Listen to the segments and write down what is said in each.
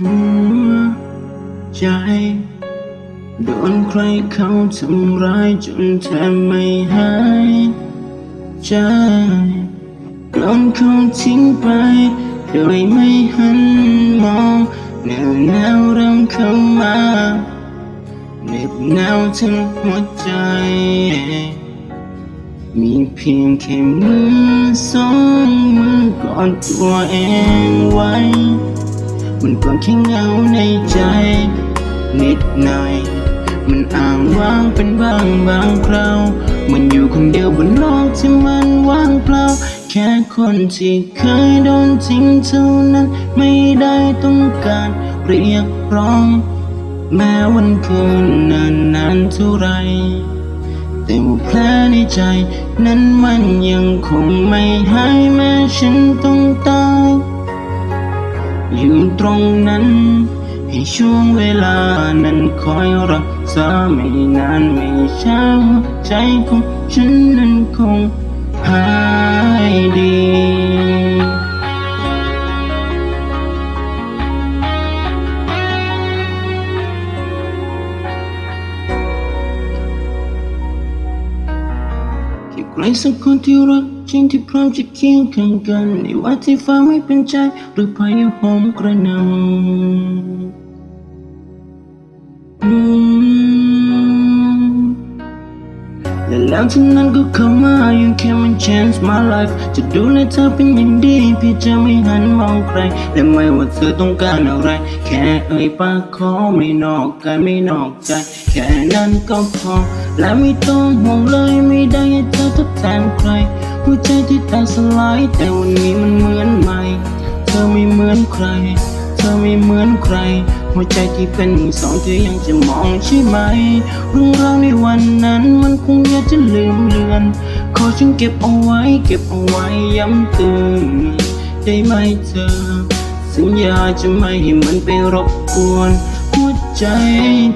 หัวใจ โดนใครเขาทำร้ายจนแทบไม่หายใจโดนเขาทิ้งไป โดยไม่หันมองแนวแนวเริ่มเข้ามาเหน็บหนาวทั้งหัวใจ มีเพียงแค่มือสองมือกอดตัวเองไว้ มันก็แค่เงาในใจ นิดหน่อย มันอ้างว้างเป็นบางบางคราวมันอยู่คนเดียวบนโลกที่มันว่างเปล่า แค่คนที่เคยโดนทิ้งเท่านั้น ไม่ได้ต้องการเรียกร้อง แม้วันคืนนานนานเท่าไรแต่ว่าแผลในใจ นั้นมันยังคงไม่หายแม้ฉันต้องตาย อยู่ตรงนั้น ให้ช่วงเวลานั้นคอยรักษาไม่นานไม่ช้าใจของฉันนั้นคงหาย ใครสักคนที่รักจริงที่พร้อมจะเคียงข้างกันในวันที่ฟ้าไม่เป็นใจหรือพายุโหมกระหน่ำ และแล้วทั้งนั้นก็เข้ามา you came and changed my life จะดูแลเธอเป็นอย่างดี พี่จะไม่หันมองใคร และไม่ว่าเธอต้องการอะไร แค่เอ่ยปากขอไม่นอกกายไม่นอกใจ แค่นั้นก็พอ และไม่ต้องห่วงเลยไม่ได้ให้เธอทดแทนใคร หัวใจที่แตกสลายแต่วันนี้มันเหมือนใหม่ เธอไม่เหมือนใคร ธอไม่เหมือนใคร หัวใจที่เป็นมือสองเธอยังจะมองใช่ไหมเรื่องราวในวันนั้นมันคงอยากจะลืมเลือน ขอฉันเก็บเอาไว้ เก็บเอาไว้ย้ำเตือนได้ไหมเธอ สัญญาจะไม่ให้มันไปรบกวน หัวใจ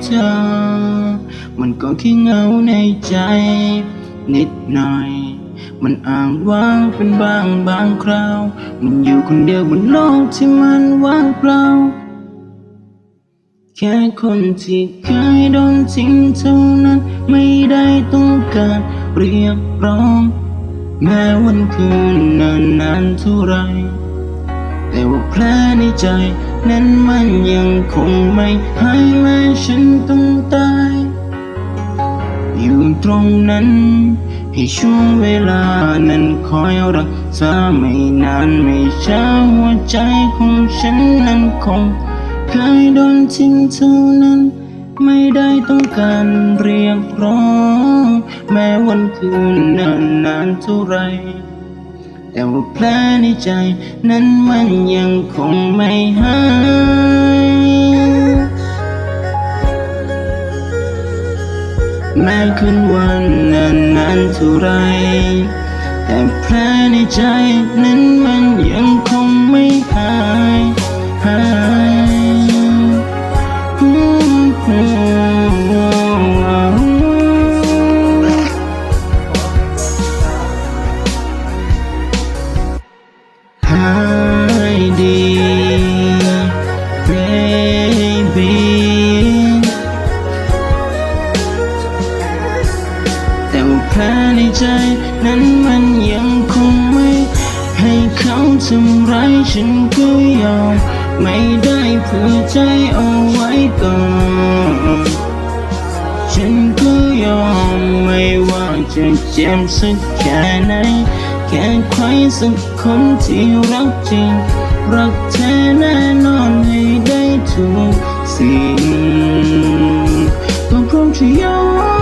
เธอ มันก็แค่เงาในใจ นิดหน่อย มันอ่างว่างเป็นบางบางคราว มันอยู่คนเดียวบนโลกที่มันว่างเปล่า แค่คนที่เคยโดนทิ้งเท่านั้น ไม่ได้ต้องการเรียกร้อง แม้วันคืนนานนานเท่าไร แต่ว่าแผลในใจ นั้นมันยังคงไม่หายแม้ฉันต้องตาย อยู่ตรงนั้น ให้ช่วงเวลานั้นคอยรักษาไม่นานไม่ช้าหัวใจของฉันนั้นคงเคยโดนทิ้งเท่านั้น ไม่ได้ต้องการเรียกร้อง แม้วันคืนนานนานเท่าไรแต่ว่าแผลในใจนั้นมันยังคงไม่หาย แม้คืนวันนานนานเท่าไรแต่แผลในใจ นั้นมันยังคงไม่ ให้เขาทำร้ายฉันก็ยอมไม่ได้เพื่อใจเอาไว้ก่อนฉันก็ยอมไม่ว่าจะเจ็บสักแค่ไหนแค่ใครสักคนที่รักจริง รักแท้แน่นอนให้ได้ทุกสิ่งก็พร้อมจะยอม